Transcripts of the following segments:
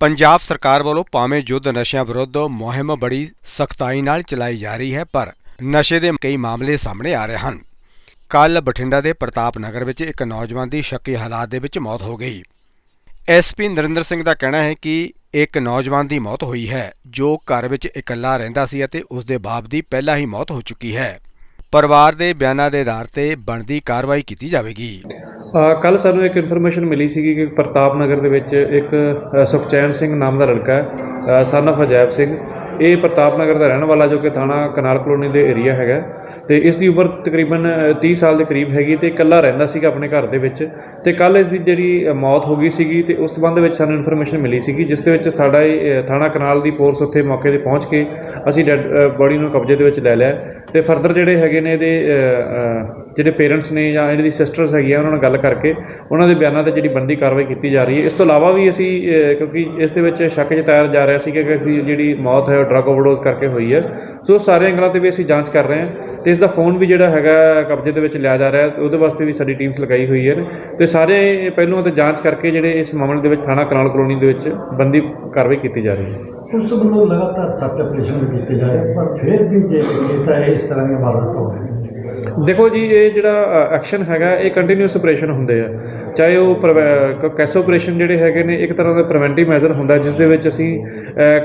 ਪੰਜਾਬ ਸਰਕਾਰ ਵੱਲੋਂ ਭਾਵੇਂ ਯੁੱਧ ਨਸ਼ਿਆਂ ਵਿਰੁੱਧ ਮੁਹਿੰਮ ਬੜੀ ਸਖਤਾਈ ਨਾਲ ਚਲਾਈ ਜਾ ਰਹੀ ਹੈ, ਪਰ ਨਸ਼ੇ ਦੇ ਕਈ ਮਾਮਲੇ ਸਾਹਮਣੇ ਆ ਰਹੇ ਹਨ। ਕੱਲ ਬਠਿੰਡਾ ਦੇ ਪ੍ਰਤਾਪ ਨਗਰ ਵਿੱਚ ਇੱਕ ਨੌਜਵਾਨ ਦੀ ਸ਼ੱਕੀ ਹਾਲਾਤ ਦੇ ਵਿੱਚ ਮੌਤ ਹੋ ਗਈ। ਐਸਪੀ ਨਰਿੰਦਰ ਸਿੰਘ ਦਾ ਕਹਿਣਾ ਹੈ ਕਿ ਇੱਕ ਨੌਜਵਾਨ ਦੀ ਮੌਤ ਹੋਈ ਹੈ, ਜੋ ਘਰ ਵਿੱਚ ਇਕੱਲਾ ਰਹਿੰਦਾ ਸੀ ਅਤੇ ਉਸ ਦੇ ਬਾਪ ਦੀ ਪਹਿਲਾਂ ਹੀ ਮੌਤ ਹੋ ਚੁੱਕੀ ਹੈ। ਪਰਿਵਾਰ ਦੇ ਬਿਆਨਾਂ ਦੇ ਆਧਾਰ ਤੇ ਬਣਦੀ ਕਾਰਵਾਈ ਕੀਤੀ ਜਾਵੇਗੀ। ਕੱਲ ਸਾਨੂੰ ਇੱਕ ਇਨਫੋਰਮੇਸ਼ਨ ਮਿਲੀ ਸੀਗੀ ਕਿ ਪ੍ਰਤਾਪ ਨਗਰ ਦੇ ਵਿੱਚ ਇੱਕ ਸੁਖਚੈਨ ਸਿੰਘ ਨਾਮ ਦਾ ਲੜਕਾ ਹੈ ਸਨ of ਅਜੈਬ ਸਿੰਘ। ਇਹ ਪ੍ਰਤਾਪ ਨਗਰ ਦਾ ਰਹਿਣ ਵਾਲਾ ਜੋ ਕਿ ਥਾਣਾ ਕਨਾਲ ਕਲੋਨੀ ਦੇ ਏਰੀਆ ਹੈਗਾ ਤੇ ਇਸ ਦੀ ਉਮਰ ਤਕਰੀਬਨ ਅ, 30 ਸਾਲ ਦੇ ਕਰੀਬ ਹੈਗੀ ਤੇ ਇਕੱਲਾ ਰਹਿੰਦਾ ਸੀਗਾ ਆਪਣੇ ਘਰ ਦੇ ਵਿੱਚ ਤੇ ਕੱਲ ਇਸ ਦੀ ਜਿਹੜੀ ਮੌਤ ਹੋ ਗਈ ਸੀਗੀ ਤੇ ਉਸ ਸੰਬੰਧ ਵਿੱਚ ਸਾਨੂੰ ਇਨਫੋਰਮੇਸ਼ਨ ਮਿਲੀ ਸੀਗੀ ਜਿਸ ਦੇ ਵਿੱਚ ਸਾਡਾ ਇਹ, ਥਾਣਾ ਕਨਾਲ ਦੀ ਫੋਰਸ ਉੱਥੇ ਮੌਕੇ ਤੇ ਪਹੁੰਚ ਕੇ ਅਸੀਂ ਡੈਡ ਬੋਡੀ ਨੂੰ ਕਬਜ਼ੇ ਦੇ ਵਿੱਚ ਲੈ ਲਿਆ ਤੇ ਫਰਦਰ ਜਿਹੜੇ ਹੈਗੇ ਨੇ ਇਹਦੇ ਜਿਹੜੇ ਪੇਰੈਂਟਸ ਨੇ ਜਾਂ ਇਹਦੀ ਸਿਸਟਰਸ ਹੈਗੀਆਂ ਉਹਨਾਂ ਨਾਲ ਗੱਲ ਕਰਕੇ ਉਹਨਾਂ ਦੇ ਬਿਆਨਾਂ ਤੇ ਜਿਹੜੀ ਬੰਦੀ ਕਾਰਵਾਈ ਕੀਤੀ ਜਾ ਰਹੀ ਹੈ। ਇਸ ਤੋਂ ਇਲਾਵਾ ਵੀ ਅਸੀਂ ਕਿਉਂਕਿ ਇਸ ਦੇ ਵਿੱਚ ਸ਼ੱਕ ਜਤਾਇਆ ਜਾ ਰਿਹਾ ਸੀ ਕਿ ਇਸ ਦੀ ਜਿਹੜੀ ਮੌਤ ਹੈ ਡਰਗ ਓਵਰਡੋਜ਼ ਕਰਕੇ ਹੋਈ ਹੈ। ਸੋ ਸਾਰੇ ਐਂਗਲਾਂ ਤੇ ਵੀ ਅਸੀਂ ਜਾਂਚ ਕਰ ਰਹੇ ਹਾਂ ਤੇ ਇਸ ਦਾ ਫੋਨ ਵੀ ਜਿਹੜਾ ਹੈਗਾ ਕਬਜ਼ੇ ਦੇ ਵਿੱਚ ਲਿਆ ਜਾ ਰਿਹਾ ਉਹਦੇ ਵਾਸਤੇ ਵੀ ਸਾਡੀ ਟੀਮਸ ਲਗਾਈ ਹੋਈ ਹੈ। ਤੇ ਸਾਰੇ ਪਹਿਲੂਆਂ ਤੇ ਜਾਂਚ ਕਰਕੇ ਜਿਹੜੇ ਇਸ ਮਾਮਲੇ ਦੇ ਵਿੱਚ ਥਾਣਾ ਕਨਾਲ ਕਲੋਨੀ ਦੇ ਵਿੱਚ ਬੰਦੀ ਕਾਰਵਾਈ ਕੀਤੀ ਜਾ ਰਹੀ ਹੈ। ਪੁਲਿਸ ਵੱਲੋਂ ਲਗਾਤਾਰ ਸਖਤ ਆਪਰੇਸ਼ਨ ਕੀਤੇ ਜਾ ਰਹੇ ਪਰ ਫਿਰ ਵੀ ਜੇ ਕੀਤਾ ਇਸ ਤਰ੍ਹਾਂ ਦੀਆਂ ਵਾਰਦਾਤਾਂ ਹੋ ਰਹੀਆਂ ਦੇਖੋ ਜੀ, ਇਹ ਜਿਹੜਾ ਐਕਸ਼ਨ ਹੈਗਾ, ਇਹ ਕੰਟੀਨਿਊਸ ਆਪਰੇਸ਼ਨ ਹੁੰਦੇ ਆ। ਚਾਹੇ ਉਹ ਕੈਸ ਆਪਰੇਸ਼ਨ ਜਿਹੜੇ ਹੈਗੇ ਨੇ, ਇੱਕ ਤਰ੍ਹਾਂ ਦਾ ਪ੍ਰੀਵੈਂਟਿਵ ਮੈਜ਼ਰ ਹੁੰਦਾ, ਜਿਸ ਦੇ ਵਿੱਚ ਅਸੀਂ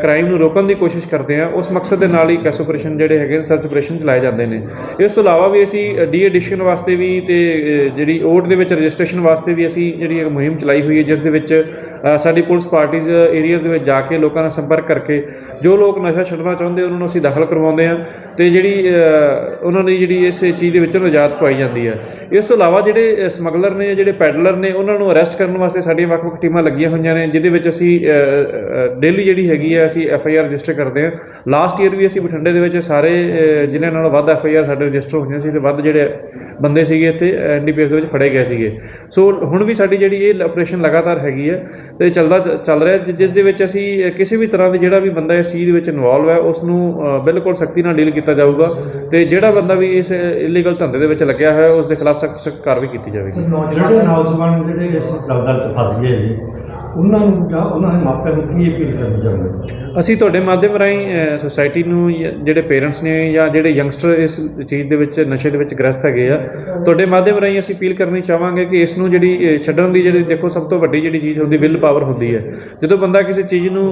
ਕ੍ਰਾਈਮ ਨੂੰ ਰੋਕਣ ਦੀ ਕੋਸ਼ਿਸ਼ ਕਰਦੇ ਆ ਉਸ ਮਕਸਦ ਦੇ ਨਾਲ ਹੀ ਕੈਸ ਆਪਰੇਸ਼ਨ ਜਿਹੜੇ ਹੈਗੇ ਸਰਚ ਆਪਰੇਸ਼ਨ ਚਲਾਏ ਜਾਂਦੇ ਨੇ। ਇਸ ਤੋਂ ਇਲਾਵਾ ਵੀ ਅਸੀਂ ਡੀ ਐਡੀਸ਼ਨ ਵਾਸਤੇ ਵੀ ਤੇ ਜਿਹੜੀ ਓਟ ਦੇ ਵਿੱਚ ਰਜਿਸਟ੍ਰੇਸ਼ਨ ਵਾਸਤੇ ਵੀ ਅਸੀਂ ਜਿਹੜੀ ਇੱਕ ਮੁਹਿੰਮ ਚਲਾਈ ਹੋਈ ਹੈ, ਜਿਸ ਦੇ ਵਿੱਚ ਸਾਡੀ ਪੁਲਿਸ ਪਾਰਟੀਆਂ ਏਰੀਆਜ਼ ਦੇ ਵਿੱਚ ਜਾ ਕੇ ਲੋਕਾਂ ਨਾਲ ਸੰਪਰਕ ਕਰਕੇ, ਜੋ ਲੋਕ ਨਸ਼ਾ ਛੱਡਣਾ ਚਾਹੁੰਦੇ, ਉਹਨਾਂ ਨੂੰ ਅਸੀਂ ਦਾਖਲ ਕਰਵਾਉਂਦੇ ਆ ਤੇ ਜਿਹੜੀ ਉਹਨਾਂ ਨੇ ਜਿਹੜੀ ਇਸ ਚੀਜ਼ ਦੇ ਵਿੱਚ ਨਜਾਤ ਪਾਈ ਜਾਂਦੀ ਹੈ। ਇਸ ਤੋਂ ਇਲਾਵਾ ਜਿਹੜੇ ਸਮਗਲਰ ਨੇ ਜਿਹੜੇ ਪੈਡਲਰ ਨੇ ਉਹਨਾਂ ਨੂੰ ਅਰੈਸਟ ਕਰਨ ਵਾਸਤੇ ਸਾਡੀਆਂ ਵੱਖ-ਵੱਖ ਟੀਮਾਂ ਲੱਗੀਆਂ ਹੋਈਆਂ ਨੇ ਜਿਹਦੇ ਵਿੱਚ ਅਸੀਂ ਡੇਲੀ ਜਿਹੜੀ ਹੈਗੀ ਹੈ ਅਸੀਂ ਐਫ ਆਈ ਆਰ ਰਜਿਸਟਰ ਕਰਦੇ ਹਾਂ। ਲਾਸਟ ਈਅਰ ਵੀ ਅਸੀਂ ਬਠਿੰਡੇ ਦੇ ਵਿੱਚ ਸਾਰੇ ਅ, ਜ਼ਿਲ੍ਹਿਆਂ ਨਾਲੋਂ ਵੱਧ ਐਫ ਆਈ ਆਰ ਸਾਡੇ ਰਜਿਸਟਰ ਹੋਈਆਂ ਸੀ ਤੇ ਵੱਧ ਜਿਹੜੇ ਬੰਦੇ ਸੀਗੇ ਇੱਥੇ ਐਨ ਡੀ ਪੀ ਐਸ ਦੇ ਵਿੱਚ ਫੜੇ ਗਏ ਸੀਗੇ। ਸੋ ਹੁਣ ਵੀ ਸਾਡੀ ਜਿਹੜੀ ਇਹ ਆਪਰੇਸ਼ਨ ਲਗਾਤਾਰ ਹੈਗੀ ਹੈ ਤੇ ਚੱਲਦਾ ਚੱਲ ਰਿਹਾ ਜਿਸ ਦੇ ਵਿੱਚ ਅਸੀਂ ਕਿਸੇ ਵੀ ਤਰ੍ਹਾਂ ਦੇ ਜਿਹੜਾ ਵੀ ਬੰਦਾ ਇਸ ਚੀਜ਼ ਦੇ ਵਿੱਚ ਇਨਵੋਲਵ ਹੈ ਉਸ ਨੂੰ ਬਿਲਕੁਲ ਸਖਤੀ ਨਾਲ ਡੀਲ ਕੀਤਾ ਜਾਊਗਾ ਤੇ ਜਿਹੜਾ ਬੰਦਾ ਵੀ ਇਸ ਇਲੀਗਲ ਧੰਦੇ ਦੇ ਵਿੱਚ ਲੱਗਿਆ ਹੋਇਆ, ਉਸ ਦੇ ਖਿਲਾਫ ਸਖਤ ਸਖਤ ਕਾਰਵਾਈ ਕੀਤੀ ਜਾਵੇਗੀ। ਜਿਹੜੇ ਨੌਜਵਾਨ ਜਿਹੜੇ ਇਸ ਦਲਦਲ 'ਚ ਫਸ ਗਏ ਜੀ ਉਹਨਾਂ ਨੂੰ ਜਾਂ ਉਹਨਾਂ ਦੇ ਮਾਪਿਆਂ ਨੂੰ ਕੀ ਅਪੀਲ ਕਰਨੀ ਚਾਹੁੰਦੇ ਅਸੀਂ ਤੁਹਾਡੇ ਮਾਧਿਅਮ ਰਾਹੀਂ ਸੋਸਾਇਟੀ ਨੂੰ ਜਾਂ ਜਿਹੜੇ ਪੇਰੈਂਟਸ ਨੇ ਜਾਂ ਜਿਹੜੇ ਯੰਗਸਟਰ ਇਸ ਚੀਜ਼ ਦੇ ਵਿੱਚ, ਨਸ਼ੇ ਦੇ ਵਿੱਚ ਗ੍ਰਸਤ ਹੈਗੇ ਆ, ਤੁਹਾਡੇ ਮਾਧਿਅਮ ਰਾਹੀਂ ਅਸੀਂ ਅਪੀਲ ਕਰਨੀ ਚਾਹਾਂਗੇ ਕਿ ਇਸ ਨੂੰ ਜਿਹੜੀ ਛੱਡਣ ਦੀ ਜਿਹੜੀ, ਦੇਖੋ ਸਭ ਤੋਂ ਵੱਡੀ ਜਿਹੜੀ ਚੀਜ਼ ਹੁੰਦੀ ਵਿਲ ਪਾਵਰ ਹੁੰਦੀ ਹੈ। ਜਦੋਂ ਬੰਦਾ ਕਿਸੇ ਚੀਜ਼ ਨੂੰ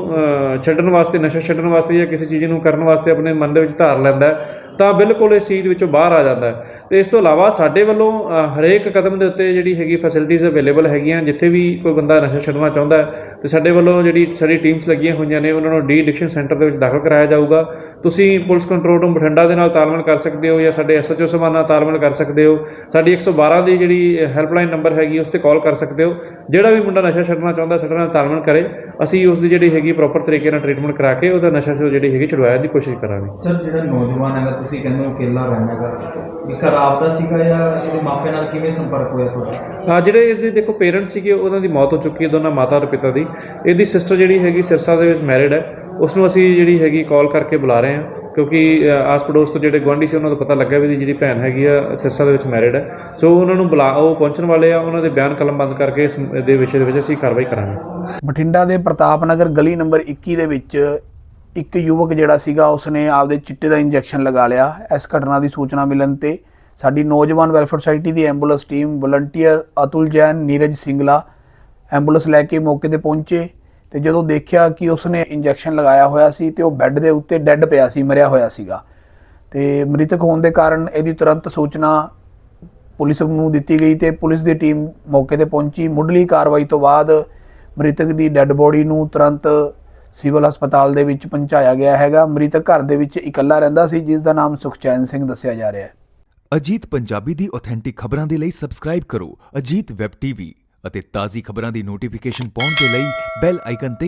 ਛੱਡਣ ਵਾਸਤੇ, ਨਸ਼ਾ ਛੱਡਣ ਵਾਸਤੇ ਜਾਂ ਕਿਸੇ ਚੀਜ਼ ਨੂੰ ਕਰਨ ਵਾਸਤੇ ਆਪਣੇ ਮਨ ਦੇ ਵਿੱਚ ਧਾਰ ਲੈਂਦਾ ਤਾਂ ਬਿਲਕੁਲ ਇਸ ਚੀਜ਼ ਵਿੱਚੋਂ ਬਾਹਰ ਆ ਜਾਂਦਾ ਹੈ। ਤੇ ਇਸ ਤੋਂ ਇਲਾਵਾ ਸਾਡੇ ਵੱਲੋਂ ਹਰੇਕ ਕਦਮ ਦੇ ਉੱਤੇ ਜਿਹੜੀ ਹੈਗੀ ਫੈਸਿਲਿਟੀਜ਼ ਅਵੇਲੇਬਲ ਹੈਗੀਆਂ, ਜਿੱਥੇ ਵੀ ਕੋਈ ਬੰਦਾ ਨਸ਼ਾ ਛੱਡਣਾ ਚਾਹੁੰਦਾ ਹੈ। ਤੇ ਸਾਡੇ ਵੱਲੋਂ ਜਿਹੜੀ ਸਾਡੀ ਟੀਮਸ ਲੱਗੀਆਂ ਹੋਈਆਂ ਨੇ ਉਹਨਾਂ ਨੂੰ ਡੀ ਐਡਿਕਸ਼ਨ ਸੈਂਟਰ ਦੇ ਵਿੱਚ ਦਾਖਲ ਕਰਾਇਆ ਜਾਊਗਾ। ਤੁਸੀਂ ਪੁਲਿਸ ਕੰਟਰੋਲ ਰੂਮ ਬਠਿੰਡਾ ਦੇ ਨਾਲ ਤਾਲਮੇਲ ਕਰ ਸਕਦੇ ਹੋ ਜਾਂ ਸਾਡੇ ਐਸਐਚਓ ਸਾਹਿਬਾਨ ਨਾਲ ਤਾਲਮੇਲ ਕਰ ਸਕਦੇ ਹੋ। ਸਾਡੀ 112 ਦੀ ਜਿਹੜੀ ਹੈਲਪਲਾਈਨ ਨੰਬਰ ਹੈਗੀ ਉਸ ਤੇ ਕਾਲ ਕਰ ਸਕਦੇ ਹੋ। ਜਿਹੜਾ ਵੀ ਮੁੰਡਾ ਨਸ਼ਾ ਛੱਡਣਾ ਚਾਹੁੰਦਾ ਸਾਡੇ ਨਾਲ ਤਾਲਮੇਲ ਕਰੇ। ਅਸੀਂ ਉਸ ਦੀ ਜਿਹੜੀ ਹੈਗੀ ਪ੍ਰੋਪਰ ਤਰੀਕੇ ਨਾਲ ਟ੍ਰੀਟਮੈਂਟ ਕਰਾ ਕੇ ਉਹਦਾ ਨਸ਼ਾ ਸੇ ਜਿਹੜੀ ਹੈਗੀ ਛੁਡਵਾਉਣ ਦੀ ਕੋਸ਼ਿਸ਼ ਕਰਾਂਗੇ। ਸਰ ਜਿਹੜਾ ਨੌਜਵਾਨ ਹੈਗਾ ਤੁਸੀਂ ਕਹਿੰਦੇ ਹੋ ਇਕੱਲਾ ਰਹਿੰਦਾ ਹੈਗਾ। ਇਹ ਘਰ ਆਪਦਾ ਸੀਗਾ ਜਾਂ ਇਹਦੇ ਮਾਪਿਆਂ ਨਾਲ ਕਿਵੇਂ ਸੰਪਰਕ ਹੋਇਆ ਤੁਹਾਡਾ? ਜਿਹੜੇ ਇਸਦੇ ਦੇਖੋ ਪੇਰੈਂਟਸ ਸੀਗੇ ਉਹਨਾਂ ਦੀ ਮੌਤ ਹੋ ਚੁੱਕੀ ਹੈ ਦੋਨਾਂ ਮਾਤਾ ਔਰ ਪਿਤਾ ਦੀ। ਇਹਦੀ ਸਿਸਟਰ ਜਿਹੜੀ ਹੈਗੀ ਸਿਰਸਾ ਦੇ ਵਿੱਚ ਮੈਰਿਡ ਹੈ। ਉਸ ਨੂੰ ਅਸੀਂ ਜਿਹੜੀ ਹੈਗੀ ਕਾਲ ਕਰਕੇ ਬੁਲਾ ਰਹੇ ਹਾਂ ਕਿਉਂਕਿ ਆਸ ਪੜੋਸ ਤੋਂ ਜਿਹੜੇ ਗੁਆਂਢੀ ਸੀ ਉਹਨਾਂ ਦਾ ਪਤਾ ਲੱਗਾ ਵੀ ਇਹਦੀ ਜਿਹੜੀ ਭੈਣ ਹੈਗੀ ਆ, ਸਿਰਸਾ ਦੇ ਵਿੱਚ ਮੈਰਿਡ ਹੈ। ਸੋ ਉਹਨਾਂ ਨੂੰ ਬੁਲਾ, ਉਹ ਪਹੁੰਚਣ ਵਾਲੇ ਆ, ਉਹਨਾਂ ਦੇ ਬਿਆਨ ਕਲਮ ਬੰਦ ਕਰਕੇ ਇਸ ਦੇ ਵਿਸ਼ੇ ਦੇ ਵਿੱਚ ਅਸੀਂ ਕਾਰਵਾਈ ਕਰਾਂਗੇ। ਬਠਿੰਡਾ ਦੇ ਪ੍ਰਤਾਪ ਨਗਰ ਗਲੀ ਨੰਬਰ 21 ਦੇ ਵਿੱਚ ਇੱਕ ਯੁਵਕ ਜਿਹੜਾ ਸੀਗਾ, ਉਸਨੇ ਆਪਦੇ ਚਿੱਟੇ ਦਾ ਇੰਜੈਕਸ਼ਨ ਲਗਾ ਲਿਆ। ਇਸ ਘਟਨਾ ਦੀ ਸੂਚਨਾ ਮਿਲਣ ਤੇ ਸਾਡੀ ਨੌਜਵਾਨ ਵੈਲਫੇਅਰ ਸੁਸਾਇਟੀ ਦੀ ambulance team volunteer Atul Jain, Neeraj Singla ambulance ਲੈ ਕੇ ਮੌਕੇ ਤੇ ਪਹੁੰਚੇ ਤੇ ਜਦੋਂ ਦੇਖਿਆ ਕਿ ਉਸਨੇ ਇੰਜੈਕਸ਼ਨ ਲਗਾਇਆ ਹੋਇਆ ਸੀ ਤੇ ਉਹ ਬੈੱਡ ਦੇ ਉੱਤੇ ਡੈੱਡ ਪਿਆ ਸੀ, ਮਰਿਆ ਹੋਇਆ ਸੀਗਾ। ਤੇ ਮ੍ਰਿਤਕ ਹੋਣ ਦੇ ਕਾਰਨ ਇਹਦੀ ਤੁਰੰਤ ਸੂਚਨਾ ਪੁਲਿਸ ਨੂੰ ਦਿੱਤੀ ਗਈ ਤੇ ਪੁਲਿਸ ਦੀ ਟੀਮ ਮੌਕੇ ਤੇ ਪਹੁੰਚੀ। ਮੁੱਢਲੀ ਕਾਰਵਾਈ ਤੋਂ ਬਾਅਦ ਮ੍ਰਿਤਕ ਦੀ ਡੈੱਡ ਬੋਡੀ ਨੂੰ ਤੁਰੰਤ ਸਿਵਲ ਹਸਪਤਾਲ ਦੇ ਵਿੱਚ ਪਹੁੰਚਾਇਆ ਗਿਆ ਹੈਗਾ। ਮ੍ਰਿਤਕ ਘਰ ਦੇ ਵਿੱਚ ਇਕੱਲਾ ਰਹਿੰਦਾ ਸੀ, ਜਿਸ ਦਾ ਨਾਮ ਸੁਖਚੈਨ ਸਿੰਘ ਦੱਸਿਆ ਜਾ ਰਿਹਾ ਹੈ। ਅਜੀਤ ਪੰਜਾਬੀ ਦੀ ਆਥੈਂਟਿਕ ਖਬਰਾਂ ਦੇ ਲਈ ਸਬਸਕ੍ਰਾਈਬ ਕਰੋ। ਅਜੀਤ ਵੈਬ ਟੀਵੀ ਅਤੇ ਤਾਜ਼ੀ ਖਬਰਾਂ ਦੀ ਨੋਟੀਫਿਕੇਸ਼ਨ ਪਾਉਣ ਦੇ ਲਈ ਬੈਲ ਆਈਕਨ ਤੇ